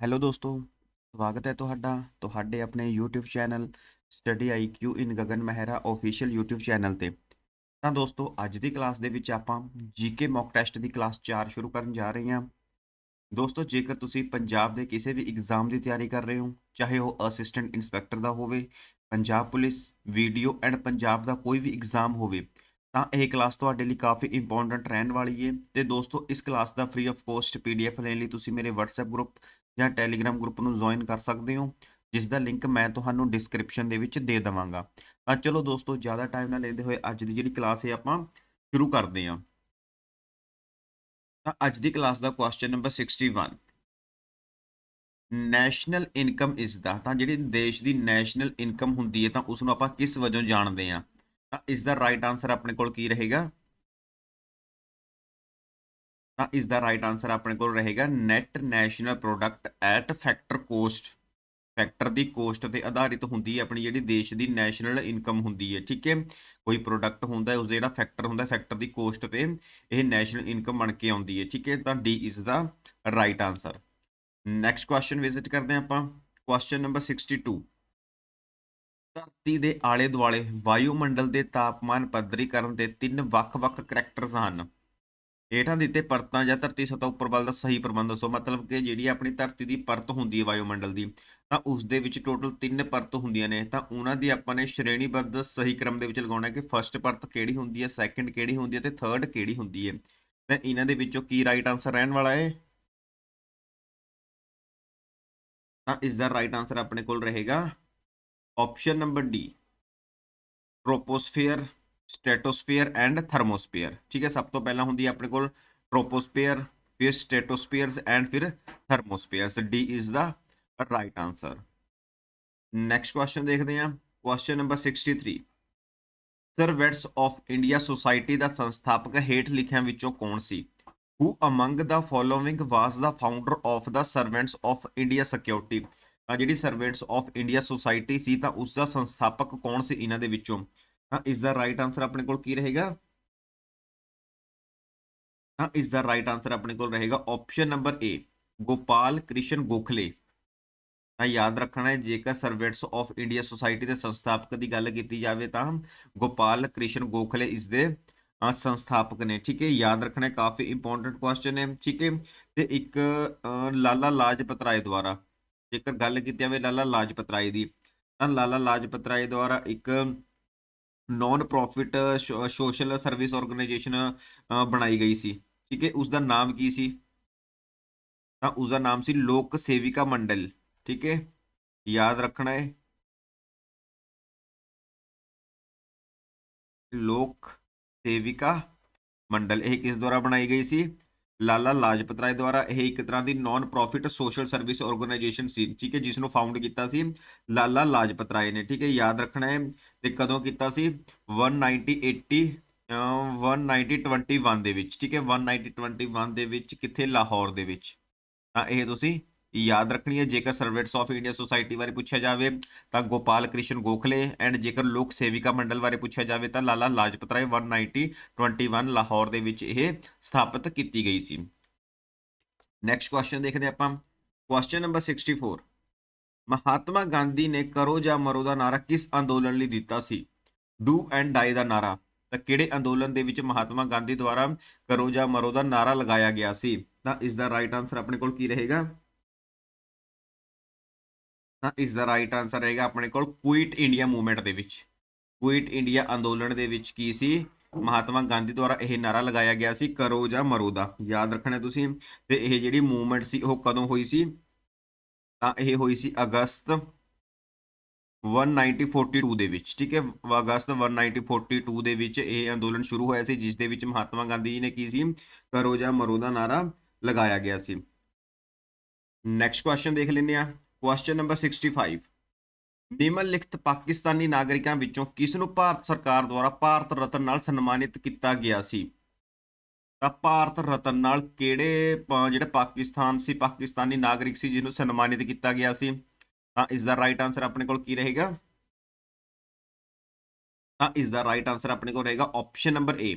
Hello ਦੋਸਤੋ, ਸਵਾਗਤ ਹੈ ਤੁਹਾਡਾ, ਤੁਹਾਡੇ ਆਪਣੇ YouTube channel study IQ in Gagan Mehra official YouTube channel ਤੇ। ਤਾਂ ਦੋਸਤੋ, ਅੱਜ ਦੀ ਕਲਾਸ ਦੇ ਵਿੱਚ ਆਪਾਂ ਜੀਕੇ ਮੌਕ ਟੈਸਟ ਦੀ ਕਲਾਸ 4 ਸ਼ੁਰੂ ਕਰਨ ਜਾ ਰਹੇ ਹਾਂ। ਦੋਸਤੋ, ਜੇਕਰ ਤੁਸੀਂ ਪੰਜਾਬ ਦੇ ਕਿਸੇ ਵੀ ਐਗਜ਼ਾਮ ਦੀ ਤਿਆਰੀ ਕਰ ਰਹੇ ਹੋ, ਚਾਹੇ ਉਹ ਅਸਿਸਟੈਂਟ ਇਨਸਪੈਕਟਰ ਦਾ ਹੋਵੇ, Punjab police video and Punjab ਦਾ ਕੋਈ ਵੀ ਐਗਜ਼ਾਮ ਹੋਵੇ ਤਾਂ ਇਹ ਕਲਾਸ ਤੁਹਾਡੇ ਲਈ ਕਾਫੀ ਇੰਪੋਰਟੈਂਟ ਰਹਿਣ ਵਾਲੀ ਹੈ ਤੇ ਦੋਸਤੋ, ਇਸ ਕਲਾਸ ਦਾ ਫ੍ਰੀ ਆਫ ਕੋਸਟ ਪੀਡੀਐਫ ਲੈਣ ਲਈ ਤੁਸੀਂ ਮੇਰੇ WhatsApp ਗਰੁੱਪ ਜਾਂ ਟੈਲੀਗ੍ਰਾਮ ਗਰੁੱਪ ਨੂੰ ਜੁਆਇਨ ਕਰ ਸਕਦੇ ਹੋ, ਜਿਸ ਦਾ ਲਿੰਕ ਮੈਂ ਤੁਹਾਨੂੰ ਡਿਸਕ੍ਰਿਪਸ਼ਨ ਦੇ ਵਿੱਚ ਦੇ ਦਵਾਂਗਾ। ਤਾਂ ਚਲੋ ਦੋਸਤੋ, ਜ਼ਿਆਦਾ ਟਾਈਮ ਨਾ ਲੈਂਦੇ ਹੋਏ ਅੱਜ ਦੀ ਜਿਹੜੀ ਕਲਾਸ ਹੈ ਆਪਾਂ ਸ਼ੁਰੂ ਕਰਦੇ ਹਾਂ। ਤਾਂ ਅੱਜ ਦੀ ਕਲਾਸ ਦਾ ਕੁਐਸਚਨ ਨੰਬਰ 61 ਨੈਸ਼ਨਲ ਇਨਕਮ ਇਸ ਦਾ ਤਾਂ ਜਿਹੜੀ ਦੇਸ਼ ਦੀ ਨੈਸ਼ਨਲ ਇਨਕਮ ਹੁੰਦੀ ਹੈ ਤਾਂ ਉਸ ਨੂੰ ਆਪਾਂ ਕਿਸ ਵਜੋਂ ਜਾਣਦੇ ਹਾਂ? ਤਾਂ ਇਸ ਦਾ ਰਾਈਟ ਆਨਸਰ ਆਪਣੇ ਕੋਲ ਕੀ ਰਹੇਗਾ? ਤਾਂ ਇਸ ਦਾ ਰਾਈਟ ਆਨਸਰ ਆਪਣੇ ਕੋਲ ਰਹੇਗਾ net national product at factor cost factor the cost ਤੇ ਆਧਾਰਿਤ ਹੁੰਦੀ ਹੈ ਆਪਣੀ ਜਿਹੜੀ ਦੇਸ਼ ਦੀ ਨੈਸ਼ਨਲ ਇਨਕਮ ਹੁੰਦੀ ਹੈ, ਠੀਕ ਹੈ? ਕੋਈ ਪ੍ਰੋਡਕਟ ਹੁੰਦਾ ਹੈ ਉਸ ਦਾ ਜਿਹੜਾ ਫੈਕਟਰ ਹੁੰਦਾ ਫੈਕਟਰ ਦੀ ਕੋਸਟ ਤੇ ਇਹ ਨੈਸ਼ਨਲ ਇਨਕਮ ਬਣ ਕੇ ਆਉਂਦੀ ਹੈ, ਠੀਕ ਹੈ? ਤਾਂ ਡੀ ਇਸ ਦਾ right answer next question visit ਕਰਦੇ ਹਾਂ ਆਪਾਂ। ਕੁਐਸਚਨ ਨੰਬਰ 62 ਧਰਤੀ ਦੇ ਆਲੇ ਦੁਆਲੇ ਵਾਯੂਮੰਡਲ ਦੇ ਤਾਪਮਾਨ ਪੱਧਰੀਕਰਨ ਦੇ ਤਿੰਨ ਵੱਖ-ਵੱਖ ਕਰੈਕਟਰਸ ਹਨ। ਹੇਠਾਂ ਦਿੱਤੇ ਪਰਤਾਂ ਜਾਂ ਧਰਤੀ ਸਤਹ ਉੱਪਰ ਵੱਲ ਦਾ ਸਹੀ ਪ੍ਰਬੰਧ ਦੱਸੋ। ਮਤਲਬ ਕਿ ਜਿਹੜੀ ਆਪਣੀ ਧਰਤੀ ਦੀ ਪਰਤ ਹੁੰਦੀ ਹੈ ਵਾਯੂਮੰਡਲ ਦੀ, ਤਾਂ ਉਸ ਦੇ ਵਿੱਚ ਟੋਟਲ ਤਿੰਨ ਪਰਤ ਹੁੰਦੀਆਂ ਨੇ। ਤਾਂ ਉਹਨਾਂ ਦੀ ਆਪਾਂ ਨੇ ਸ਼੍ਰੇਣੀਬੱਧ ਸਹੀ ਕ੍ਰਮ ਦੇ ਵਿੱਚ ਲਗਾਉਣਾ ਹੈ ਕਿ ਫਰਸਟ ਪਰਤ ਕਿਹੜੀ ਹੁੰਦੀ ਹੈ ਸੈਕੰਡ ਕਿਹੜੀ ਹੁੰਦੀ ਹੈ ਤੇ ਥਰਡ ਕਿਹੜੀ ਹੁੰਦੀ ਹੈ। ਤਾਂ ਇਹਨਾਂ ਦੇ ਵਿੱਚੋਂ ਕੀ ਰਾਈਟ ਆਨਸਰ ਰਹਿਣ ਵਾਲਾ ਹੈ? ਤਾਂ ਇਸ ਦਾ ਰਾਈਟ ਆਨਸਰ ਆਪਣੇ ਕੋਲ ਰਹੇਗਾ। Option number D troposphere stratosphere and thermosphere ਠੀਕ ਹੈ, ਸਭ ਤੋਂ ਪਹਿਲਾਂ ਹੁੰਦੀ ਹੈ ਆਪਣੇ ਕੋਲ ਟ੍ਰੋਪੋਸਫੀਅਰ ਫਿਰ ਸਟ੍ਰੈਟੋਸਫੀਅਰਸ ਐਂਡ ਫਿਰ thermospheres D is the right answer next question ਦੇਖਦੇ ਹਾਂ। Question number 63 servants of India society ਦਾ ਸੰਸਥਾਪਕ ਹੇਠ ਲਿਖਿਆਂ ਵਿੱਚੋਂ ਕੌਣ ਸੀ? Who among the following was the founder of the servants of India security ਜਿਹੜੀ ਸਰਵੈਂਟਸ ਆਫ ਇੰਡੀਆ ਸੁਸਾਇਟੀ ਸੀ ਤਾਂ ਉਸ ਦਾ ਸੰਸਥਾਪਕ ਕੌਣ ਸੀ ਇਹਨਾਂ ਦੇ ਵਿੱਚੋਂ? ਤਾਂ ਇਸ ਦਾ ਰਾਈਟ ਆਨਸਰ ਆਪਣੇ ਕੋਲ ਕੀ ਰਹੇਗਾ? ਤਾਂ ਇਸ ਦਾ ਰਾਈਟ ਆਨਸਰ ਆਪਣੇ ਕੋਲ ਰਹੇਗਾ option number A Gopal Krishna Gokhale. ਤਾਂ ਯਾਦ ਰੱਖਣਾ ਹੈ, ਜੇਕਰ ਸਰਵੈਂਟਸ ਆਫ ਇੰਡੀਆ ਸੁਸਾਇਟੀ ਦੇ ਸੰਸਥਾਪਕ ਦੀ ਗੱਲ ਕੀਤੀ ਜਾਵੇ ਤਾਂ ਗੋਪਾਲ ਕ੍ਰਿਸ਼ਨ ਗੋਖਲੇ ਇਸ ਦੇ ਸੰਸਥਾਪਕ ਨੇ। ਠੀਕ ਹੈ, ਯਾਦ ਰੱਖਣਾ ਕਾਫੀ ਇੰਪੋਰਟੈਂਟ ਕੁਐਸਚਨ ਹੈ ਠੀਕ ਹੈ, ਤੇ ਇੱਕ ਲਾਲਾ ਲਾਜਪਤ ਰਾਏ ਦੁਆਰਾ। ਜੇਕਰ ਗੱਲ ਕੀਤੀ ਜਾਵੇ ਲਾਲਾ ਲਾਜਪਤ ਰਾਏ ਦੀ, ਤਾਂ ਲਾਲਾ ਲਾਜਪਤ ਰਾਏ ਦੁਆਰਾ ਇੱਕ non profit social service organisation ਬਣਾਈ ਗਈ ਸੀ। ਠੀਕ ਹੈ ਉਸ ਦਾ ਨਾਮ ਕੀ ਸੀ? ਤਾਂ ਉਸ ਦਾ ਨਾਮ ਸੀ ਲੋਕ ਸੇਵਿਕਾ ਮੰਡਲ। ਠੀਕ ਹੈ, ਯਾਦ ਰੱਖਣਾ ਹੈ। ਲੋਕ ਸੇਵਿਕਾ ਮੰਡਲ, ਇਹ ਕਿਸ ਦੁਆਰਾ ਬਣਾਈ ਗਈ ਸੀ? ਲਾਲਾ ਲਾਜਪਤ ਰਾਏ ਦੁਆਰਾ ਇਹ ਇੱਕ ਤਰ੍ਹਾਂ ਦੀ non profit social service organisation ਸੀ, ਠੀਕ ਹੈ ਜਿਸ ਨੂੰ ਫਾਊਂਡ ਕੀਤਾ ਸੀ ਲਾਲਾ ਲਾਜਪਤ ਰਾਏ ਨੇ, ਠੀਕ ਹੈ, ਯਾਦ ਰੱਖਣਾ ਹੈ, ਤੇ ਕਦੋਂ ਕੀਤਾ ਸੀ? 1980 1921 ਦੇ ਵਿੱਚ, ਠੀਕ ਹੈ 1921 ਦੇ ਵਿੱਚ, ਕਿੱਥੇ ਲਾਹੌਰ ਦੇ ਵਿੱਚ? ਤਾਂ ਇਹ ਤੁਸੀਂ ਯਾਦ ਰੱਖਣੀ ਹੈ ਜੇਕਰ ਸਰਵੈਂਟਸ ਆਫ ਇੰਡੀਆ ਸੁਸਾਇਟੀ ਬਾਰੇ ਪੁੱਛਿਆ ਜਾਵੇ ਤਾਂ ਗੋਪਾਲ ਕ੍ਰਿਸ਼ਨ ਗੋਖਲੇ ਐਂਡ ਜੇਕਰ ਲੋਕ ਸੇਵਿਕਾ ਮੰਡਲ ਬਾਰੇ ਪੁੱਛਿਆ ਜਾਵੇ ਤਾਂ ਲਾਲਾ ਲਾਜਪਤ ਰਾਏ 1921 ਲਾਹੌਰ ਦੇ ਵਿੱਚ ਇਹ ਸਥਾਪਿਤ ਕੀਤੀ ਗਈ ਸੀ। ਨੈਕਸਟ ਕੁਐਸਚਨ ਦੇਖਦੇ ਆਪਾਂ। ਕੁਐਸਚਨ ਨੰਬਰ 64 ਮਹਾਤਮਾ ਗਾਂਧੀ ਨੇ ਕਰੋ ਜਾਂ ਮਰੋ ਦਾ ਨਾਰਾ ਕਿਸ ਅੰਦੋਲਨ ਲਈ ਦਿੱਤਾ ਸੀ? ਡੂ ਐਂਡ ਡਾਈ ਦਾ ਨਾਰਾ। ਤਾਂ ਕਿਹੜੇ ਅੰਦੋਲਨ ਦੇ ਵਿੱਚ ਮਹਾਤਮਾ ਗਾਂਧੀ ਦੁਆਰਾ ਕਰੋ ਜਾਂ ਮਰੋ ਦਾ ਨਾਰਾ ਲਗਾਇਆ ਗਿਆ ਸੀ? ਤਾਂ ਇਸ ਦਾ ਰਾਈਟ ਆਨਸਰ ਆਪਣੇ ਕੋਲ ਕੀ ਰਹੇਗਾ? ਤਾਂ ਇਸ ਦਾ ਰਾਈਟ ਆਨਸਰ ਰਹੇਗਾ ਆਪਣੇ ਕੋਲ ਕੁਇਟ ਇੰਡੀਆ ਮੂਵਮੈਂਟ ਦੇ ਵਿੱਚ। ਕੁਇਟ ਇੰਡੀਆ ਅੰਦੋਲਨ ਦੇ ਵਿੱਚ ਕੀ ਸੀ? ਮਹਾਤਮਾ ਗਾਂਧੀ ਦੁਆਰਾ ਇਹ ਨਾਰਾ ਲਗਾਇਆ ਗਿਆ ਸੀ, ਕਰੋ ਜਾਂ ਮਰੋ ਦਾ। ਯਾਦ ਰੱਖਣਾ ਤੁਸੀਂ, ਤੇ ਇਹ ਜਿਹੜੀ ਮੂਵਮੈਂਟ ਸੀ ਉਹ ਕਦੋਂ ਹੋਈ ਸੀ? ਤਾਂ ਇਹ ਹੋਈ ਸੀ ਅਗਸਤ 1942 ਦੇ ਵਿੱਚ, ਠੀਕ ਹੈ? ਅਗਸਤ 1942 ਦੇ ਵਿੱਚ ਇਹ ਅੰਦੋਲਨ ਸ਼ੁਰੂ ਹੋਇਆ ਸੀ, ਜਿਸ ਦੇ ਵਿੱਚ ਮਹਾਤਮਾ ਗਾਂਧੀ ਜੀ ਨੇ ਕੀ ਸੀ? ਕਰੋ ਜਾਂ ਮਰੋ ਦਾ ਨਾਰਾ ਲਗਾਇਆ ਗਿਆ ਸੀ। ਨੈਕਸਟ ਕੁਐਸਚਨ ਦੇਖ ਲੈਂਦੇ ਆ ਕੁਐਸਚਨ ਨੰਬਰ 65 ਨਿਮਨਲਿਖਤ ਪਾਕਿਸਤਾਨੀ ਨਾਗਰਿਕਾਂ ਵਿੱਚੋਂ ਕਿਸ ਨੂੰ ਭਾਰਤ ਸਰਕਾਰ ਦੁਆਰਾ ਭਾਰਤ ਰਤਨ ਨਾਲ ਸਨਮਾਨਿਤ ਕੀਤਾ ਗਿਆ ਸੀ? ਤਾਂ ਭਾਰਤ ਰਤਨ ਨਾਲ ਕਿਹੜੇ ਜਿਹੜੇ ਪਾਕਿਸਤਾਨ ਸੀ, ਪਾਕਿਸਤਾਨੀ ਨਾਗਰਿਕ ਸੀ ਜਿਹਨੂੰ ਸਨਮਾਨਿਤ ਕੀਤਾ ਗਿਆ ਸੀ? ਤਾਂ ਇਸ ਦਾ ਰਾਈਟ ਆਨਸਰ ਆਪਣੇ ਕੋਲ ਕੀ ਰਹੇਗਾ? ਤਾਂ ਇਸ ਦਾ ਰਾਈਟ ਆਨਸਰ ਆਪਣੇ ਕੋਲ ਰਹੇਗਾ option number A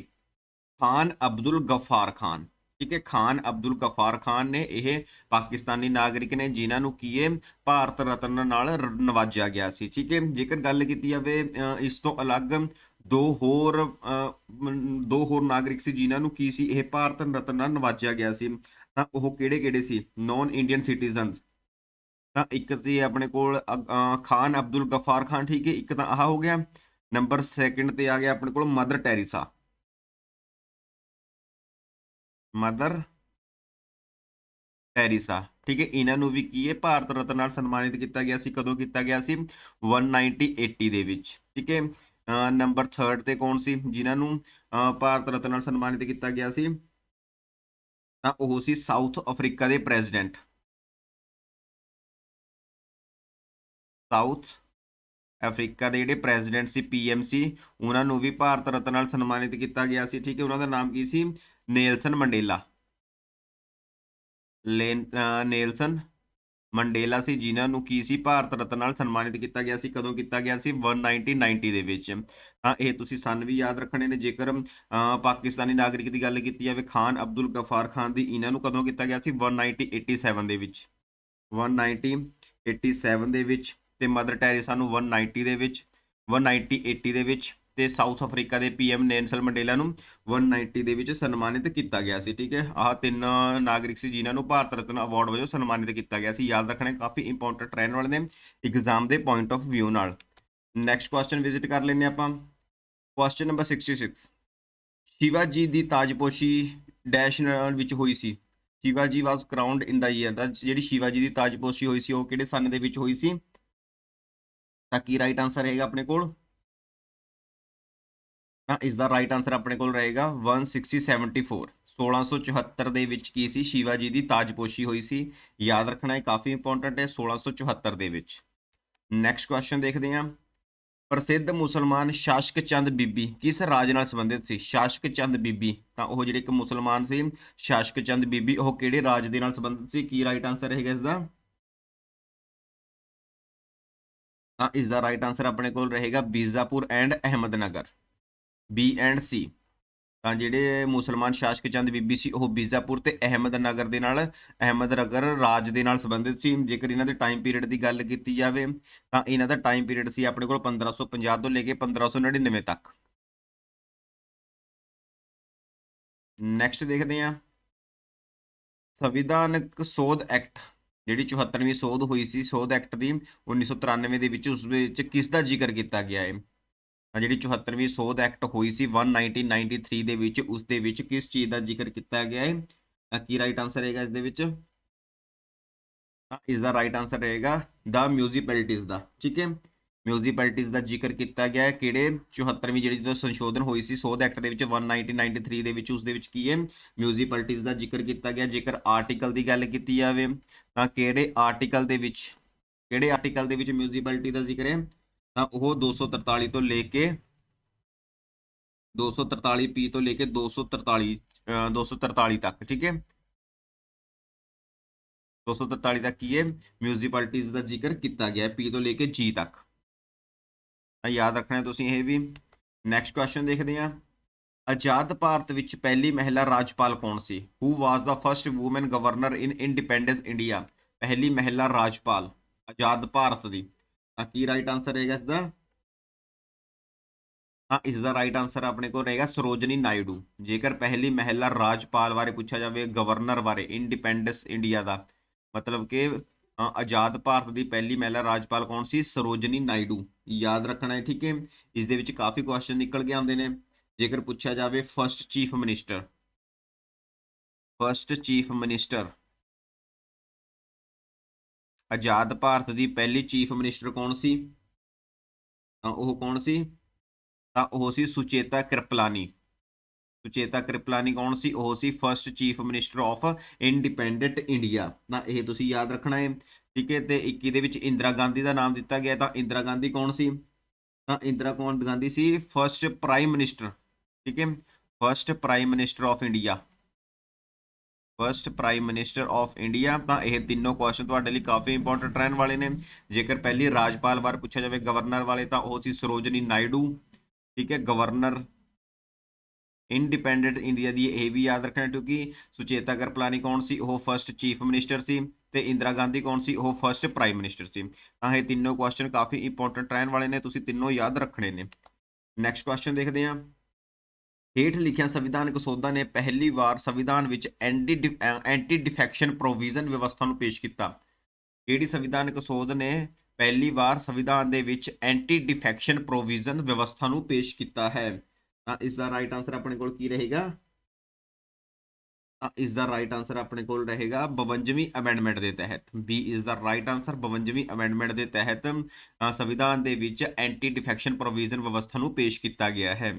Khan Abdul Gaffar Khan. ਠੀਕ ਹੈ, ਖਾਨ ਅਬਦੁਲ ਗਫਾਰ ਖਾਨ ਨੇ ਇਹ ਪਾਕਿਸਤਾਨੀ ਨਾਗਰਿਕ ਨੇ ਜਿਨ੍ਹਾਂ ਨੂੰ ਕੀ ਹੈ, ਭਾਰਤ ਰਤਨ ਨਾਲ ਨਵਾਜਿਆ ਗਿਆ ਸੀ, ਠੀਕ ਹੈ। ਜੇਕਰ ਗੱਲ ਕੀਤੀ ਜਾਵੇ ਇਸ ਤੋਂ ਅਲੱਗ ਦੋ ਹੋਰ ਦੋ ਹੋਰ ਨਾਗਰਿਕ ਸੀ ਜਿਨ੍ਹਾਂ ਨੂੰ ਕੀ ਸੀ, ਇਹ ਭਾਰਤ ਰਤਨ ਨਾਲ ਨਵਾਜਿਆ ਗਿਆ ਸੀ। ਤਾਂ ਉਹ ਕਿਹੜੇ ਕਿਹੜੇ ਸੀ? ਨਾਨ ਇੰਡੀਅਨ ਸਿਟੀਜ਼ਨਸ ਤਾਂ ਇੱਕ ਤੇ ਆਪਣੇ ਕੋਲ ਖਾਨ ਅਬਦੁਲ ਗਫਾਰ ਖਾਨ, ਠੀਕ ਹੈ। ਇੱਕ ਤਾਂ ਆਹ ਹੋ ਗਿਆ। ਨੰਬਰ ਸੈਕਿੰਡ ਤੇ ਆ ਗਿਆ ਆਪਣੇ ਕੋਲ ਮਦਰ ਟੈਰੀਸਾ। ਮਦਰ ਟੈਰੀਸਾ। ਠੀਕ ਹੈ ਇਹਨਾਂ ਨੂੰ ਵੀ ਕੀ ਹੈ ਭਾਰਤ ਰਤਨ ਨਾਲ ਸਨਮਾਨਿਤ ਕੀਤਾ ਗਿਆ ਸੀ। ਕਦੋਂ ਕੀਤਾ ਗਿਆ ਸੀ? 190 80 ਦੇ ਵਿੱਚ। ਠੀਕ ਹੈ ਨੰਬਰ 3rd ਤੇ ਕੌਣ ਸੀ? ਜਿਨ੍ਹਾਂ ਨੂੰ ਅ, ਭਾਰਤ ਰਤਨ ਨਾਲ ਸਨਮਾਨਿਤ ਕੀਤਾ ਗਿਆ ਸੀ ਤਾਂ ਉਹ ਸੀ ਸਾਊਥ ਅਫਰੀਕਾ ਦੇ ਪ੍ਰੈਜ਼ੀਡੈਂਟ। ਸਾਊਥ ਅਫਰੀਕਾ ਦੇ ਜਿਹੜੇ ਪ੍ਰੈਜ਼ੀਡੈਂਟ ਸੀ ਪੀਐਮਸੀ ਉਹਨਾਂ ਨੂੰ ਵੀ ਭਾਰਤ ਰਤਨ ਨਾਲ ਸਨਮਾਨਿਤ ਕੀਤਾ ਗਿਆ ਸੀ। ਠੀਕ ਹੈ ਉਹਨਾਂ ਦਾ ਨਾਮ ਕੀ ਸੀ? Nelson Mandela. Lane Nelson Mandela ਸੀ, ਜਿਨ੍ਹਾਂ ਨੂੰ ਕੀ ਸੀ, ਭਾਰਤ ਰਤਨ ਨਾਲ ਸਨਮਾਨਿਤ ਕੀਤਾ ਗਿਆ ਸੀ। ਕਦੋਂ ਕੀਤਾ ਗਿਆ ਸੀ? 190 90 ਦੇ ਵਿੱਚ। ਤਾਂ ਇਹ ਤੁਸੀਂ ਸਨ ਵੀ ਯਾਦ ਰੱਖਣੇ ਨੇ, ਜੇਕਰ ਪਾਕਿਸਤਾਨੀ ਨਾਗਰਿਕ ਦੀ ਗੱਲ ਕੀਤੀ ਜਾਵੇ, ਖਾਨ ਅਬਦੁਲ ਗਫਾਰ ਖਾਨ ਦੀ, ਇਹਨਾਂ ਨੂੰ ਕਦੋਂ ਕੀਤਾ ਗਿਆ ਸੀ? 190 87 ਦੇ ਵਿੱਚ। 190 87 ਦੇ ਵਿੱਚ। ਤੇ ਮਦਰ ਟੈਰੇਸਾ ਨੂੰ 190 ਦੇ ਵਿੱਚ। 190 80 ਦੇ ਵਿੱਚ। ਤੇ ਸਾਊਥ ਅਫਰੀਕਾ ਦੇ ਪੀਐਮ ਨੇਲਸਨ ਮੰਡੇਲਾ ਨੂੰ 190 ਦੇ ਵਿੱਚ ਸਨਮਾਨਿਤ ਕੀਤਾ ਗਿਆ ਸੀ, ਠੀਕ ਹੈ? ਆਹ ਤਿੰਨ ਨਾਗਰਿਕ ਸੀ ਜਿਨ੍ਹਾਂ ਨੂੰ ਭਾਰਤ ਰਤਨ ਅਵਾਰਡ ਵਜੋਂ ਸਨਮਾਨਿਤ ਕੀਤਾ ਗਿਆ ਸੀ। ਯਾਦ ਰੱਖਣਾ ਕਾਫੀ ਇੰਪੋਰਟੈਂਟ ਰਹਿਣ ਵਾਲੇ ਨੇ ਐਗਜ਼ਾਮ ਦੇ ਪੁਆਇੰਟ ਆਫ ਵਿਊ ਨਾਲ। ਨੈਕਸਟ ਕੁਐਸਚਨ ਵਿਜ਼ਿਟ ਕਰ ਲੈਂਦੇ ਆਪਾਂ। ਕੁਐਸਚਨ ਨੰਬਰ 66 ਸ਼ਿਵਾ ਜੀ ਦੀ ਤਾਜਪੋਸ਼ੀ ਡੈਸ਼ ਵਿੱਚ ਹੋਈ ਸੀ। ਸ਼ਿਵਾਜੀ ਵਾਸ ਕਰਾਊਨਡ ਇਨ ਦਾ ਈਅਰ ਦਾ ਜਿਹੜੀ ਸ਼ਿਵਾ ਜੀ ਦੀ ਤਾਜਪੋਸ਼ੀ ਹੋਈ ਸੀ, ਉਹ ਕਿਹੜੇ ਸਨ ਦੇ ਵਿੱਚ ਹੋਈ ਸੀ? ਤਾਂ ਕੀ ਰਾਈਟ ਆਨਸਰ ਹੈਗਾ ਆਪਣੇ ਕੋਲ? ਤਾਂ ਇਸ ਦਾ ਰਾਈਟ ਆਨਸਰ ਆਪਣੇ ਕੋਲ ਰਹੇਗਾ 1674 1674 ਦੇ ਵਿੱਚ ਕੀ ਸੀ? ਸ਼ਿਵਾ ਜੀ ਦੀ ਤਾਜਪੋਸ਼ੀ ਹੋਈ ਸੀ। ਯਾਦ ਰੱਖਣਾ ਇਹ ਕਾਫੀ ਇੰਪੋਰਟੈਂਟ ਹੈ 1674 ਦੇ ਵਿੱਚ। ਨੈਕਸਟ ਕੁਐਸਚਨ ਦੇਖਦੇ ਹਾਂ। ਪ੍ਰਸਿੱਧ ਮੁਸਲਮਾਨ ਸ਼ਾਸਕ ਚੰਦ ਬੀਬੀ ਕਿਸ ਰਾਜ ਨਾਲ ਸੰਬੰਧਿਤ ਸੀ? ਸ਼ਾਸਕ ਚੰਦ ਬੀਬੀ, ਤਾਂ ਉਹ ਜਿਹੜੇ ਇੱਕ ਮੁਸਲਮਾਨ ਸੀ, ਸ਼ਾਸਕ ਚੰਦ ਬੀਬੀ, ਉਹ ਕਿਹੜੇ ਰਾਜ ਦੇ ਨਾਲ ਸੰਬੰਧਿਤ ਸੀ? ਕੀ ਰਾਈਟ ਆਨਸਰ ਰਹੇਗਾ ਇਸ ਦਾ ਤਾਂ ਇਸ ਦਾ ਰਾਈਟ ਆਨਸਰ ਆਪਣੇ ਕੋਲ ਰਹੇਗਾ Bijapur and Ahmednagar. B and C. ਤਾਂ ਜਿਹੜੇ ਮੁਸਲਮਾਨ ਸ਼ਾਸਕ ਚੰਦ ਬੀਬੀ ਸੀ, ਉਹ ਬੀਜ਼ਾਪੁਰ ਤੇ ਅਹਿਮਦਨਗਰ ਦੇ ਨਾਲ ਅਹਿਮਦਨਗਰ ਰਾਜ ਦੇ ਨਾਲ ਸੰਬੰਧਿਤ ਸੀ। ਜੇਕਰ ਇਹਨਾਂ ਦੇ ਟਾਈਮ ਪੀਰੀਅਡ ਦੀ ਗੱਲ ਕੀਤੀ ਜਾਵੇ, ਤਾਂ ਇਹਨਾਂ ਦਾ ਟਾਈਮ ਪੀਰੀਅਡ ਸੀ ਆਪਣੇ ਕੋਲ 1550 ਤੋਂ ਲੈ ਕੇ 1599 ਤੱਕ। ਨੈਕਸਟ ਦੇਖਦੇ ਹਾਂ। ਸੰਵਿਧਾਨਕ ਸੋਧ ਐਕਟ, ਜਿਹੜੀ 74ਵੀਂ ਸੋਧ ਹੋਈ ਸੀ, ਸੋਧ ਐਕਟ ਦੀ 1993 ਦੇ ਵਿੱਚ ਉਸ ਵਿੱਚ ਕਿਸ ਦਾ ਜ਼ਿਕਰ ਕੀਤਾ ਗਿਆ ਹੈ? ਜਿਹੜੀ 74ਵੀਂ ਸੋਧ ਐਕਟ ਹੋਈ ਸੀ 1993 ਦੇ ਵਿੱਚ, ਉਸ ਦੇ ਵਿੱਚ ਕਿਸ ਚੀਜ਼ ਦਾ ਜ਼ਿਕਰ ਕੀਤਾ ਗਿਆ ਹੈ? ਕੀ ਰਾਈਟ ਆਨਸਰ ਰਹੇਗਾ ਇਸ ਦੇ ਵਿੱਚ? ਤਾਂ ਇਸ ਦਾ ਰਾਈਟ ਆਨਸਰ ਰਹੇਗਾ ਦਾ ਮਿਊਨਿਸਪੈਲਿਟੀਜ਼ ਦਾ, ਠੀਕ ਹੈ? ਮਿਊਨਿਸਪੈਲਿਟੀਜ਼ ਦਾ ਜ਼ਿਕਰ ਕੀਤਾ ਗਿਆ ਹੈ, ਕਿਹੜੇ? 74ਵੀਂ ਜਿਹੜੀ ਜਦੋਂ ਸੰਸ਼ੋਧਨ ਹੋਈ ਸੀ, ਸੋਧ ਐਕਟ ਦੇ ਵਿੱਚ 1993 ਦੇ ਵਿੱਚ, ਉਸ ਦੇ ਵਿੱਚ ਕੀ ਹੈ? ਮਿਊਨਿਸਪੈਲਿਟੀਜ਼ ਦਾ ਜ਼ਿਕਰ ਕੀਤਾ ਗਿਆ, ਜੇਕਰ ਆਰਟੀਕਲ ਦੀ ਗੱਲ ਕੀਤੀ ਜਾਵੇ, ਤਾਂ ਕਿਹੜੇ ਆਰਟੀਕਲ ਦੇ ਵਿੱਚ, ਕਿਹੜੇ ਆਰਟੀਕਲ ਦੇ ਵਿੱਚ ਮਿਊਨਿਸਪੈਲਿਟੀ ਦਾ ਜ਼ਿਕਰ ਹੈ? ਤਾਂ ਉਹ 243 ਤੋਂ ਲੈ ਕੇ 243 ਪੀ ਤੋਂ ਲੈ ਕੇ 243 ਅਹ 243 ਤੱਕ, ਠੀਕ ਹੈ? 243 ਤੱਕ ਕੀ ਹੈ? ਮਿਊਨਿਸਪੈਲਿਟੀਜ਼ ਦਾ ਜ਼ਿਕਰ ਕੀਤਾ ਗਿਆ ਹੈ ਪੀ ਤੋਂ ਲੈ ਕੇ ਜੀ ਤੱਕ। ਤਾਂ ਯਾਦ ਰੱਖਣਾ ਤੁਸੀਂ ਇਹ ਵੀ। ਨੈਕਸਟ ਕੁਐਸਚਨ ਦੇਖਦੇ ਹਾਂ। ਆਜ਼ਾਦ ਭਾਰਤ ਵਿੱਚ ਪਹਿਲੀ ਮਹਿਲਾ ਰਾਜਪਾਲ ਕੌਣ ਸੀ? Who was the first woman governor in independence India ਪਹਿਲੀ ਮਹਿਲਾ ਰਾਜਪਾਲ, ਆਜ਼ਾਦ ਭਾਰਤ ਦੀ। ਤਾਂ ਕੀ ਰਾਈਟ ਆਨਸਰ ਰਹੇਗਾ ਇਸ ਦਾ ਹਾਂ ਇਸ ਦਾ ਰਾਈਟ ਆਨਸਰ ਆਪਣੇ ਕੋਲ ਰਹੇਗਾ ਸਰੋਜਨੀ ਨਾਇਡੂ। ਜੇਕਰ ਪਹਿਲੀ ਮਹਿਲਾ ਰਾਜਪਾਲ ਬਾਰੇ ਪੁੱਛਿਆ ਜਾਵੇ ਗਵਰਨਰ ਬਾਰੇ ਇੰਡੀਪੈਂਡੈਂਸ ਇੰਡੀਆ ਦਾ ਮਤਲਬ ਕਿ ਅ, ਆਜ਼ਾਦ ਭਾਰਤ ਦੀ ਪਹਿਲੀ ਮਹਿਲਾ ਰਾਜਪਾਲ ਕੌਣ ਸੀ? ਸਰੋਜਨੀ ਨਾਇਡੂ। ਯਾਦ ਰੱਖਣਾ ਹੈ ਠੀਕ ਹੈ? ਇਸ ਦੇ ਵਿੱਚ ਕਾਫੀ ਕੁਐਸਚਨ ਨਿਕਲ ਕੇ ਆਉਂਦੇ ਨੇ। ਜੇਕਰ ਪੁੱਛਿਆ ਜਾਵੇ first chief minister first chief minister ਆਜ਼ਾਦ ਭਾਰਤ ਦੀ ਪਹਿਲੀ ਚੀਫ ਮਿਨਿਸਟਰ ਕੌਣ ਸੀ? ਤਾਂ ਉਹ ਕੌਣ ਸੀ? ਤਾਂ ਉਹ ਸੀ ਸੁਚੇਤਾ ਕਿਰਪਲਾਨੀ। ਸੁਚੇਤਾ ਕਿਰਪਲਾਨੀ ਕੌਣ ਸੀ? ਉਹ ਸੀ first chief minister of independent India ਤਾਂ ਇਹ ਤੁਸੀਂ ਯਾਦ ਰੱਖਣਾ ਹੈ ਠੀਕ ਹੈ ਤੇ 21 ਦੇ ਵਿੱਚ ਇੰਦਰਾ ਗਾਂਧੀ ਦਾ ਨਾਮ ਦਿੱਤਾ ਗਿਆ, ਤਾਂ ਇੰਦਰਾ ਗਾਂਧੀ ਕੌਣ ਸੀ? ਤਾਂ ਇੰਦਰਾ ਕੌਣ ਗਾਂਧੀ ਸੀ? ਫਰਸਟ ਪ੍ਰਾਈਮ ਮਿਨਿਸਟਰ ਠੀਕ ਹੈ first prime minister of India first prime minister of India ਤਾਂ ਇਹ ਤਿੰਨੋਂ ਕੁਐਸਚਨ ਤੁਹਾਡੇ ਲਈ ਕਾਫੀ ਇੰਪੋਰਟੈਂਟ ਰਹਿਣ ਵਾਲੇ ਨੇ। ਜੇਕਰ ਪਹਿਲੀ ਰਾਜਪਾਲ ਬਾਰੇ ਪੁੱਛਿਆ ਜਾਵੇ ਗਵਰਨਰ ਵਾਲੇ, ਤਾਂ ਉਹ ਸੀ ਸਰੋਜਨੀ ਨਾਇਡੂ। ਠੀਕ ਹੈ ਗਵਰਨਰ ਇੰਡੀਪੈਂਡੈਂਟ ਇੰਡੀਆ ਦੀ ਇਹ ਵੀ ਯਾਦ ਰੱਖਣਾ, ਕਿਉਂਕਿ ਸੁਚੇਤਾ ਕਰਪਲਾਨੀ ਕੌਣ ਸੀ? ਉਹ ਫਰਸਟ ਚੀਫ ਮਿਨਿਸਟਰ ਸੀ ਤੇ ਇੰਦਰਾ ਗਾਂਧੀ ਕੌਣ ਸੀ? ਉਹ ਫਰਸਟ ਪ੍ਰਾਈਮ ਮਿਨਿਸਟਰ ਸੀ। ਤਾਂ ਇਹ ਤਿੰਨੋਂ ਕੁਐਸਚਨ ਕਾਫੀ ਇੰਪੋਰਟੈਂਟ ਰਹਿਣ ਵਾਲੇ ਨੇ, ਤੁਸੀਂ ਤਿੰਨੋਂ ਯਾਦ ਰੱਖਣੇ ਨੇ। ਨੈਕਸਟ ਕੁਐਸਚਨ ਦੇਖਦੇ ਹਾਂ। ਹੇਠ ਲਿਖਿਆ ਸੰਵਿਧਾਨਕ ਸੋਧਾਂ ਨੇ ਪਹਿਲੀ ਵਾਰ ਸੰਵਿਧਾਨ ਵਿੱਚ ਐਂਟੀ ਐਂਟੀ ਡਿਫੈਕਸ਼ਨ ਪ੍ਰੋਵੀਜ਼ਨ ਵਿਵਸਥਾ ਨੂੰ ਪੇਸ਼ ਕੀਤਾ। ਕਿਹੜੀ ਸੰਵਿਧਾਨਕ ਸੋਧ ਨੇ ਪਹਿਲੀ ਵਾਰ ਸੰਵਿਧਾਨ ਦੇ ਵਿੱਚ ਐਂਟੀ ਡਿਫੈਕਸ਼ਨ ਪ੍ਰੋਵੀਜ਼ਨ ਵਿਵਸਥਾ ਨੂੰ ਪੇਸ਼ ਕੀਤਾ ਹੈ? ਤਾਂ ਇਸ ਦਾ ਰਾਈਟ ਆਨਸਰ ਆਪਣੇ ਕੋਲ ਕੀ ਰਹੇਗਾ? ਤਾਂ ਇਸ ਦਾ ਰਾਈਟ ਆਨਸਰ ਆਪਣੇ ਕੋਲ ਰਹੇਗਾ 52ਵੀਂ ਅਮੈਂਡਮੈਂਟ ਦੇ ਤਹਿਤ। ਬੀ ਇਸ ਦਾ ਰਾਈਟ ਆਨਸਰ 52ਵੀਂ ਅਮੈਂਡਮੈਂਟ ਦੇ ਤਹਿਤ ਸੰਵਿਧਾਨ ਦੇ ਵਿੱਚ ਐਂਟੀ ਡਿਫੈਕਸ਼ਨ ਪ੍ਰੋਵੀਜ਼ਨ ਵਿਵਸਥਾ ਨੂੰ ਪੇਸ਼ ਕੀਤਾ ਗਿਆ ਹੈ।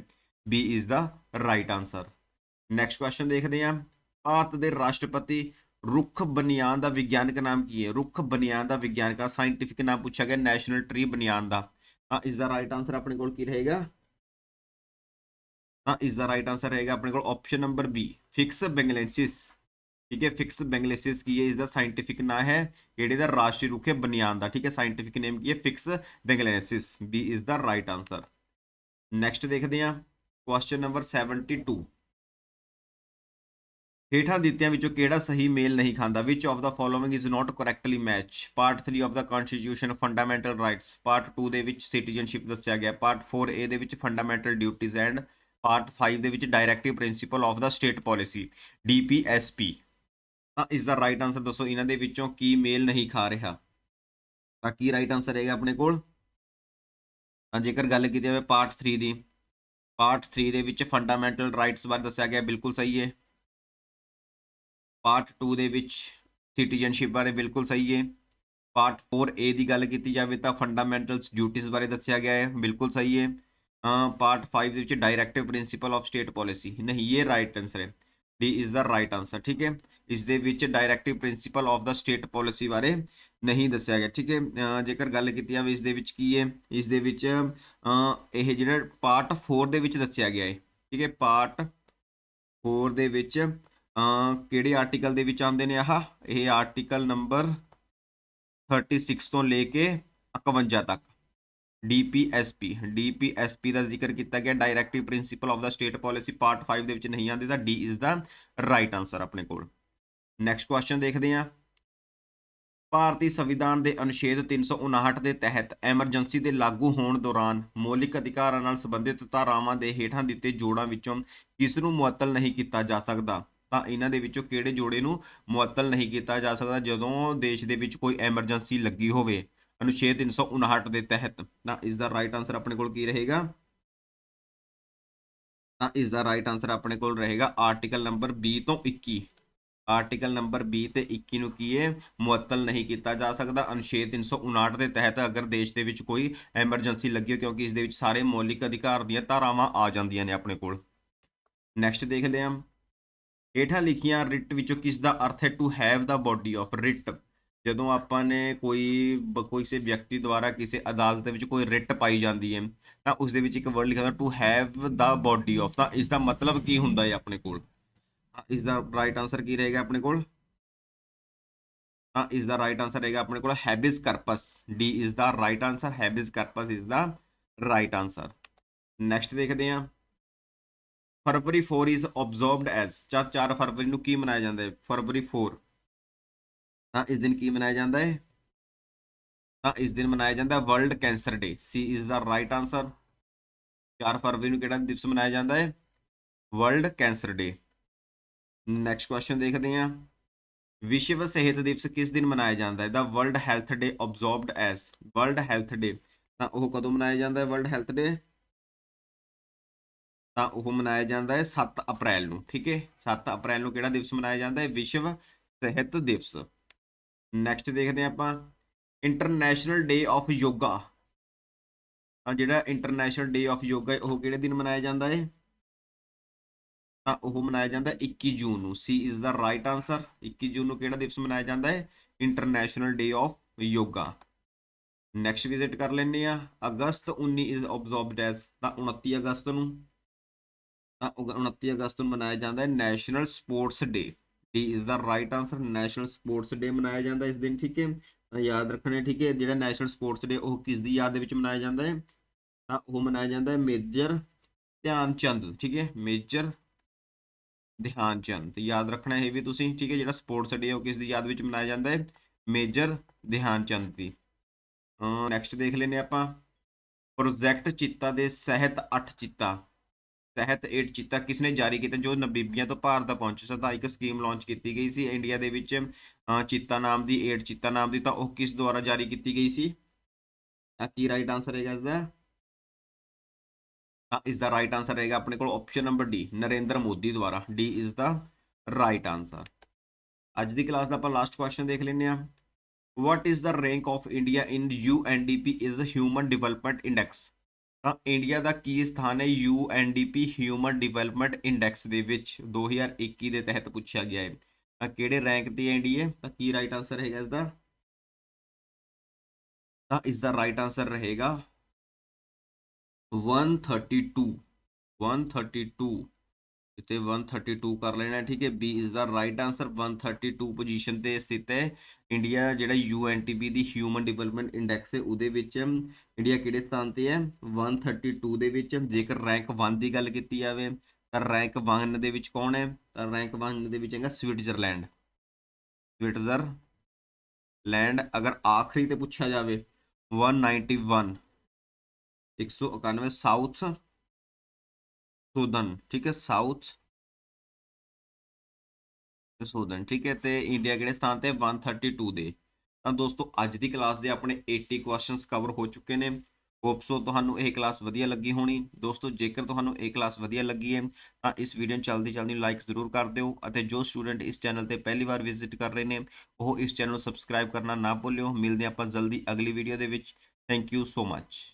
ਬੀ ਇਸ ਦਾ ਰਾਈਟ ਆਨਸਰ ਨੈਕਸਟ ਕੁਐਸਚਨ ਦੇਖਦੇ ਹਾਂ। ਭਾਰਤ ਦੇ ਰਾਸ਼ਟਰਪਤੀ ਰੁੱਖ ਬਨਿਆਨ ਦਾ ਵਿਗਿਆਨਕ ਨਾਮ ਕੀ ਹੈ? ਰੁੱਖ ਬਨਿਆਨ ਦਾ ਵਿਗਿਆਨਕ ਦਾ ਸਾਇੰਟਿਫਿਕ ਨਾਮ ਪੁੱਛਿਆ ਗਿਆ ਨੈਸ਼ਨਲ ਟ੍ਰੀ ਬਨਿਆਨ ਦਾ। ਤਾਂ ਇਸ ਦਾ ਰਾਈਟ ਆਨਸਰ ਆਪਣੇ ਕੋਲ ਕੀ ਰਹੇਗਾ? ਤਾਂ ਇਸ ਦਾ ਰਾਈਟ ਆਨਸਰ ਰਹੇਗਾ ਆਪਣੇ ਕੋਲ option number B ficus benghalensis ਠੀਕ ਹੈ ਫਿਕਸ ਬੈਂਗਲੈਂਸਿਸ ਕੀ ਹੈ? ਇਸ ਦਾ ਸਾਇੰਟਿਫਿਕ ਨਾਮ ਹੈ ਕਿਹੜੇ ਦਾ ਰਾਸ਼ਟਰੀ ਰੁੱਖ ਹੈ ਬਨਿਆਨ ਦਾ। ਠੀਕ ਹੈ ਸਾਇੰਟਿਫਿਕ ਨੇਮ ਕੀ ਹੈ? ਫਿਕਸ ਬੈਂਗਲੈਂਸਿਸ ਬੀ ਇਸ ਦਾ ਰਾਈਟ ਆਨਸਰ ਨੈਕਸਟ ਦੇਖਦੇ ਹਾਂ। ਕੁਐਸਚਨ ਨੰਬਰ 72 ਹੇਠਾਂ ਦਿੱਤਿਆਂ ਵਿੱਚੋਂ ਕਿਹੜਾ ਸਹੀ ਮੇਲ ਨਹੀਂ ਖਾਂਦਾ? Which of the following is not correctly match part 3 of the constitution fundamental rights part 2 ਦੇ ਵਿੱਚ ਸਿਟੀਜ਼ਨਸ਼ਿਪ ਦੱਸਿਆ ਗਿਆ। ਪਾਰਟ 4 a ਦੇ ਵਿੱਚ ਫੰਡਾਮੈਂਟਲ ਡਿਊਟੀਜ਼ ਐਂਡ ਪਾਰਟ 5 ਦੇ ਵਿੱਚ directive principle of the state policy DPSP ਤਾਂ ਇਸ ਦਾ ਰਾਈਟ ਆਨਸਰ ਦੱਸੋ। ਇਹਨਾਂ ਦੇ ਵਿੱਚੋਂ ਕੀ ਮੇਲ ਨਹੀਂ ਖਾ ਰਿਹਾ? ਤਾਂ ਕੀ ਰਾਈਟ ਆਨਸਰ ਹੈਗਾ ਆਪਣੇ ਕੋਲ? ਤਾਂ ਜੇਕਰ ਗੱਲ ਕੀਤੀ ਜਾਵੇ ਪਾਰਟ 3 ਦੀ ਪਾਰਟ 3 ਦੇ ਵਿੱਚ ਫੰਡਾਮੈਂਟਲ ਰਾਈਟਸ ਬਾਰੇ ਦੱਸਿਆ ਗਿਆ, ਬਿਲਕੁਲ ਸਹੀ ਹੈ। ਪਾਰਟ 2 ਦੇ ਵਿੱਚ ਸਿਟੀਜ਼ਨਸ਼ਿਪ ਬਾਰੇ ਬਿਲਕੁਲ ਸਹੀ ਹੈ। ਪਾਰਟ 4a ਦੀ ਗੱਲ ਕੀਤੀ ਜਾਵੇ ਤਾਂ ਫੰਡਾਮੈਂਟਲਸ ਡਿਊਟੀਆਂ ਬਾਰੇ ਦੱਸਿਆ ਗਿਆ ਹੈ, ਬਿਲਕੁਲ ਸਹੀ ਹੈ। ਪਾਰਟ 5 ਦੇ ਵਿੱਚ directive principle of state policy ਨਹੀਂ, ਇਹ ਰਾਈਟ ਆਨਸਰ ਹੈ। D is the right answer ਠੀਕ ਹੈ। ਇਸ ਦੇ ਵਿੱਚ directive principle of the state policy ਬਾਰੇ ਨਹੀਂ ਦੱਸਿਆ ਗਿਆ। ਠੀਕ ਹੈ ਜੇਕਰ ਗੱਲ ਕੀਤੀ ਜਾਵੇ ਇਸ ਦੇ ਵਿੱਚ ਕੀ ਹੈ, ਇਸ ਦੇ ਵਿੱਚ ਇਹ ਜਿਹੜਾ ਪਾਰਟ 4 ਦੇ ਵਿੱਚ ਦੱਸਿਆ ਗਿਆ ਹੈ। ਠੀਕ ਹੈ ਪਾਰਟ 4 ਦੇ ਵਿੱਚ ਕਿਹੜੇ ਆਰਟੀਕਲ ਦੇ ਵਿੱਚ ਆਉਂਦੇ ਨੇ ਆਹ? ਇਹ ਆਰਟੀਕਲ ਨੰਬਰ 36 ਤੋਂ ਲੈ ਕੇ 51 ਤੱਕ। DPSP DPSP ਦਾ ਜ਼ਿਕਰ ਕੀਤਾ ਗਿਆ। Directive principle of the state policy part 5 ਦੇ ਵਿੱਚ ਨਹੀਂ ਆਉਂਦੇ, ਤਾਂ D is the right answer ਆਪਣੇ ਕੋਲ। ਨੈਕਸਟ ਕੁਐਸਚਨ ਦੇਖਦੇ ਹਾਂ। ਭਾਰਤੀ ਸੰਵਿਧਾਨ ਦੇ ਅਨੁਛੇਦ 359 ਦੇ ਤਹਿਤ ਐਮਰਜੈਂਸੀ ਦੇ ਲਾਗੂ ਹੋਣ ਦੌਰਾਨ ਮੌਲਿਕ ਅਧਿਕਾਰਾਂ ਨਾਲ ਸੰਬੰਧਿਤ ਧਾਰਾਵਾਂ ਦੇ ਹੇਠਾਂ ਦਿੱਤੇ ਜੋੜਾਂ ਵਿੱਚੋਂ ਕਿਸ ਨੂੰ ਮੁਅੱਤਲ ਨਹੀਂ ਕੀਤਾ ਜਾ ਸਕਦਾ? ਤਾਂ ਇਹਨਾਂ ਦੇ ਵਿੱਚੋਂ ਕਿਹੜੇ ਜੋੜੇ ਨੂੰ ਮੁਅੱਤਲ ਨਹੀਂ ਕੀਤਾ ਜਾ ਸਕਦਾ ਜਦੋਂ ਦੇਸ਼ ਦੇ ਵਿੱਚ ਕੋਈ ਐਮਰਜੈਂਸੀ ਲੱਗੀ ਹੋਵੇ? ਅਨੁਛੇਦ 359 ਦੇ ਤਹਿਤ। ਤਾਂ ਇਸ ਦਾ ਰਾਈਟ ਆਨਸਰ ਆਪਣੇ ਕੋਲ ਕੀ ਰਹੇਗਾ? ਤਾਂ ਇਸ ਦਾ ਰਾਈਟ ਆਨਸਰ ਆਪਣੇ ਕੋਲ ਰਹੇਗਾ ਆਰਟੀਕਲ ਨੰਬਰ 20 ਤੋਂ 21 ਆਰਟੀਕਲ ਨੰਬਰ 20 ਤੇ 21 ਨੂੰ ਕੀ ਹੈ ਮੁਅੱਤਲ ਨਹੀਂ ਕੀਤਾ ਜਾ ਸਕਦਾ? ਅਨੁਛੇਦ 359 ਦੇ ਤਹਿਤ ਅਗਰ ਦੇਸ਼ ਦੇ ਵਿੱਚ ਕੋਈ ਐਮਰਜੈਂਸੀ ਲੱਗੀ ਹੋ ਕਿਉਂਕਿ ਇਸ ਦੇ ਵਿੱਚ ਸਾਰੇ ਮੌਲਿਕ ਅਧਿਕਾਰ ਦੀਆਂ ਧਾਰਾਵਾਂ ਆ ਜਾਂਦੀਆਂ ਨੇ ਆਪਣੇ ਕੋਲ। ਨੈਕਸਟ ਦੇਖਦੇ ਹਾਂ। ਹੇਠਾਂ ਲਿਖੀਆਂ ਰਿਟ ਵਿੱਚੋਂ ਕਿਸ ਦਾ ਅਰਥ ਹੈ to have the body of writ ਜਦੋਂ ਆਪਾਂ ਨੇ ਕੋਈ ਬ- ਕਿਸੇ ਵਿਅਕਤੀ ਦੁਆਰਾ ਕਿਸੇ ਅਦਾਲਤ ਦੇ ਵਿੱਚ ਕੋਈ ਰਿਟ ਪਾਈ ਜਾਂਦੀ ਹੈ, ਤਾਂ ਉਸ ਦੇ ਵਿੱਚ ਇੱਕ ਵਰਡ ਲਿਖਿਆ ਹੁੰਦਾ to have the body of ਤਾਂ ਇਸ ਦਾ ਮਤਲਬ ਕੀ ਹੁੰਦਾ ਹੈ ਆਪਣੇ ਕੋਲ? ਤਾਂ ਇਸ ਦਾ ਰਾਈਟ ਆਨਸਰ ਕੀ ਰਹੇਗਾ ਆਪਣੇ ਕੋਲ? ਤਾਂ ਇਸ ਦਾ ਰਾਈਟ ਆਨਸਰ ਰਹੇਗਾ ਆਪਣੇ ਕੋਲ ਹੈਬਿਸ ਕਰਪਸ ਡੀ ਇਸ ਦਾ ਰਾਈਟ ਆਨਸਰ ਹੈਬਿਸ ਕਰਪਸ ਇਸ ਦਾ ਰਾਈਟ ਆਨਸਰ ਨੈਕਸਟ ਦੇਖਦੇ ਹਾਂ। ਫਰਵਰੀ 4 ਇਜ਼ ਆਬਜ਼ਰਵਡ ਐਜ਼ 4 ਫਰਵਰੀ ਨੂੰ ਕੀ ਮਨਾਇਆ ਜਾਂਦਾ ਹੈ? ਫਰਵਰੀ 4 ਤਾਂ ਇਸ ਦਿਨ ਕੀ ਮਨਾਇਆ ਜਾਂਦਾ ਹੈ? ਤਾਂ ਇਸ ਦਿਨ ਮਨਾਇਆ ਜਾਂਦਾ ਹੈ world cancer day C is the right answer 4 ਫਰਵਰੀ ਨੂੰ ਕਿਹੜਾ ਦਿਵਸ ਮਨਾਇਆ ਜਾਂਦਾ ਹੈ? World cancer day next question ਦੇਖਦੇ ਹਾਂ। ਵਿਸ਼ਵ ਸਿਹਤ ਦਿਵਸ ਕਿਸ ਦਿਨ ਮਨਾਇਆ ਜਾਂਦਾ ਹੈ? The world health day observed as world health day ਤਾਂ ਉਹ ਕਦੋਂ ਮਨਾਇਆ ਜਾਂਦਾ ਹੈ ਵਰਲਡ ਹੈਲਥ ਡੇ ਤਾਂ ਉਹ ਮਨਾਇਆ ਜਾਂਦਾ ਹੈ 7 ਅਪ੍ਰੈਲ ਨੂੰ, ਠੀਕ ਹੈ? 7 ਅਪ੍ਰੈਲ ਨੂੰ ਕਿਹੜਾ ਦਿਵਸ ਮਨਾਇਆ ਜਾਂਦਾ ਹੈ? ਵਿਸ਼ਵ ਸਿਹਤ ਦਿਵਸ। ਨੈਕਸਟ ਦੇਖਦੇ ਹਾਂ ਆਪਾਂ। ਇੰਟਰਨੈਸ਼ਨਲ ਡੇ ਆਫ ਯੋਗਾ ਤਾਂ ਜਿਹੜਾ ਇੰਟਰਨੈਸ਼ਨਲ ਡੇ ਆਫ ਯੋਗਾ ਹੈ, ਉਹ ਕਿਹੜੇ ਦਿਨ ਮਨਾਇਆ ਜਾਂਦਾ ਹੈ? ਤਾਂ ਉਹ ਮਨਾਇਆ ਜਾਂਦਾ ਹੈ 21 ਜੂਨ ਨੂੰ। C is the right answer. 21 ਜੂਨ ਨੂੰ ਕਿਹੜਾ ਦਿਵਸ ਮਨਾਇਆ ਜਾਂਦਾ ਹੈ? International day of yoga. Next visit ਕਰ ਲੈਂਦੇ ਆ ਅਗਸਤ 19 ਇਜ਼ ਆਬਜ਼ਰਵਡ ਐਸ ਤਾਂ 29 ਅਗਸਤ ਨੂੰ। ਤਾਂ ਉਗ- 29 ਅਗਸਤ ਨੂੰ ਮਨਾਇਆ ਜਾਂਦਾ ਹੈ national sports day. D is the right answer national sports day ਮਨਾਇਆ ਜਾਂਦਾ ਇਸ ਦਿਨ, ਠੀਕ ਹੈ? ਤਾਂ ਯਾਦ ਰੱਖਣਾ, ਠੀਕ ਹੈ? ਜਿਹੜਾ ਨੈਸ਼ਨਲ ਸਪੋਰਟਸ ਡੇ, ਉਹ ਕਿਸ ਦੀ ਯਾਦ ਦੇ ਵਿੱਚ ਮਨਾਇਆ ਜਾਂਦਾ ਹੈ? ਤਾਂ ਉਹ ਮਨਾਇਆ ਜਾਂਦਾ ਹੈ ਮੇਜਰ ਧਿਆਨ ਚੰਦ ਠੀਕ ਹੈ? ਮੇਜਰ ਧਿਆਨ ਚੰਦ ਯਾਦ ਰੱਖਣਾ ਇਹ ਵੀ ਤੁਸੀਂ ਠੀਕ ਹੈ ਜਿਹੜਾ ਸਪੋਰਟਸ ਡੇ ਉਹ ਕਿਸ ਦੀ ਯਾਦ ਵਿੱਚ ਮਨਾਇਆ ਜਾਂਦਾ ਹੈ? ਮੇਜਰ ਧਿਆਨ ਚੰਦ ਦੀ ਨੈਕਸਟ ਦੇਖ ਲੈਨੇ ਆਪਾਂ। ਪ੍ਰੋਜੈਕਟ ਚਿੱਤਾ ਦੇ ਸਹਿਤ 8 ਚਿੱਤਾ। ਸਹਿਤ 8 ਚਿੱਤਾ ਕਿਸ ਨੇ ਜਾਰੀ ਕੀਤਾ? ਜੋ ਨਬੀਬੀਆਂ ਤੋਂ ਭਾਰਤ ਦਾ ਪਹੁੰਚੇ। ਸਨ ਤਾਂ ਇੱਕ ਸਕੀਮ ਲਾਂਚ ਕੀਤੀ ਗਈ ਸੀ। ਇੰਡੀਆ ਦੇ ਵਿੱਚ ਅਹ, ਚਿੱਤਾ ਨਾਮ ਦੀ 8 ਚਿੱਤਾ ਨਾਮ ਦੀ ਤਾਂ ਉਹ ਕਿਸ ਦੁਆਰਾ ਜਾਰੀ ਕੀਤੀ ਗਈ ਸੀ? ਤਾਂ ਕੀ ਰਾਈਟ ਆਨਸਰ ਹੈਗਾ ਇਸ ਦਾ? ਤਾਂ ਇਸ ਦਾ ਰਾਈਟ ਆਨਸਰ ਰਹੇਗਾ ਆਪਣੇ ਕੋਲ option number D Narendra Modi ਦੁਆਰਾ। D is the right answer ਅੱਜ ਦੀ ਕਲਾਸ ਦਾ ਆਪਾਂ ਲਾਸਟ ਕੁਐਸਚਨ ਦੇਖ ਲੈਂਦੇ ਹਾਂ। The rank the India in U N D P is human development index ਤਾਂ ਇੰਡੀਆ ਦਾ ਕੀ ਸਥਾਨ ਹੈ U N D P human development index ਦੇ ਵਿੱਚ? 2021 ਦੇ ਤਹਿਤ ਪੁੱਛਿਆ ਗਿਆ ਹੈ। ਤਾਂ ਕਿਹੜੇ ਰੈਂਕ ਤੇ ਹੈ ਇੰਡੀਆ ਤਾਂ ਕੀ ਰਾਈਟ ਆਨਸਰ ਹੈਗਾ ਇਸ ਦਾ? ਤਾਂ ਇਸ ਦਾ ਰਾਈਟ ਆਨਸਰ ਰਹੇਗਾ 132 132 ਇੱਥੇ 132 ਕਰ ਲੈਣਾ, ਠੀਕ ਹੈ? B is the right answer 132 position ਤੇ ਸਥਿਤ ਹੈ। ਇੰਡੀਆ ਜਿਹੜਾ UNTP ਦੀ ਹਿਊਮਨ ਡਿਵੈਲਪਮੈਂਟ ਇੰਡੈਕਸ ਹੈ, ਉਹਦੇ ਵਿੱਚ ਇੰਡੀਆ ਕਿਹੜੇ ਸਥਾਨ ਤੇ ਹੈ? 132 ਦੇ ਵਿੱਚ। ਜੇਕਰ ਰੈਂਕ 1 ਦੀ ਗੱਲ ਕੀਤੀ ਜਾਵੇ, ਤਾਂ ਰੈਂਕ 1 ਦੇ ਵਿੱਚ ਕੌਣ ਹੈ? ਤਾਂ ਰੈਂਕ 1 ਦੇ ਵਿੱਚ ਹੈਗਾ ਸਵਿਟਜ਼ਰਲੈਂਡ ਸਵਿਟਜ਼ਰਲੈਂਡ ਅਗਰ ਆਖਰੀ ਤੇ ਪੁੱਛਿਆ ਜਾਵੇ 191 191 ਸਾਊਥ ਸੁਦਨ ਠੀਕ ਹੈ ਸਾਊਥ ਸੁਦਨ ਠੀਕ ਹੈ ਤੇ ਇੰਡੀਆ ਕਿਹੜੇ ਸਥਾਨ ਤੇ 132 ਦੇ ਤਾਂ ਦੋਸਤੋ ਅੱਜ ਦੀ ਕਲਾਸ ਦੇ ਆਪਣੇ 80 ਕੁਐਸਚਨਸ ਕਵਰ ਹੋ ਚੁੱਕੇ ਨੇ ਹੋਪਸੋ ਤੁਹਾਨੂੰ ਇਹ ਕਲਾਸ ਵਧੀਆ ਲੱਗੀ ਹੋਣੀ ਦੋਸਤੋ ਜੇਕਰ ਤੁਹਾਨੂੰ ਇਹ ਕਲਾਸ ਵਧੀਆ ਲੱਗੀ ਹੈ ਤਾਂ ਇਸ ਵੀਡੀਓ ਨੂੰ ਜਲਦੀ ਜਲਦੀ ਲਾਈਕ ਜ਼ਰੂਰ ਕਰ ਦਿਓ ਅਤੇ ਜੋ ਸਟੂਡੈਂਟ ਇਸ ਚੈਨਲ ਤੇ ਪਹਿਲੀ ਵਾਰ ਵਿਜ਼ਿਟ ਕਰ ਰਹੇ ਨੇ ਉਹ ਇਸ ਚੈਨਲ ਨੂੰ ਸਬਸਕ੍ਰਾਈਬ ਕਰਨਾ ਨਾ ਭੁੱਲਿਓ ਮਿਲਦੇ ਹਾਂ ਆਪਾਂ ਜਲਦੀ ਅਗਲੀ ਵੀਡੀਓ ਦੇ ਵਿੱਚ ਥੈਂਕ ਯੂ ਸੋ ਮੱਚ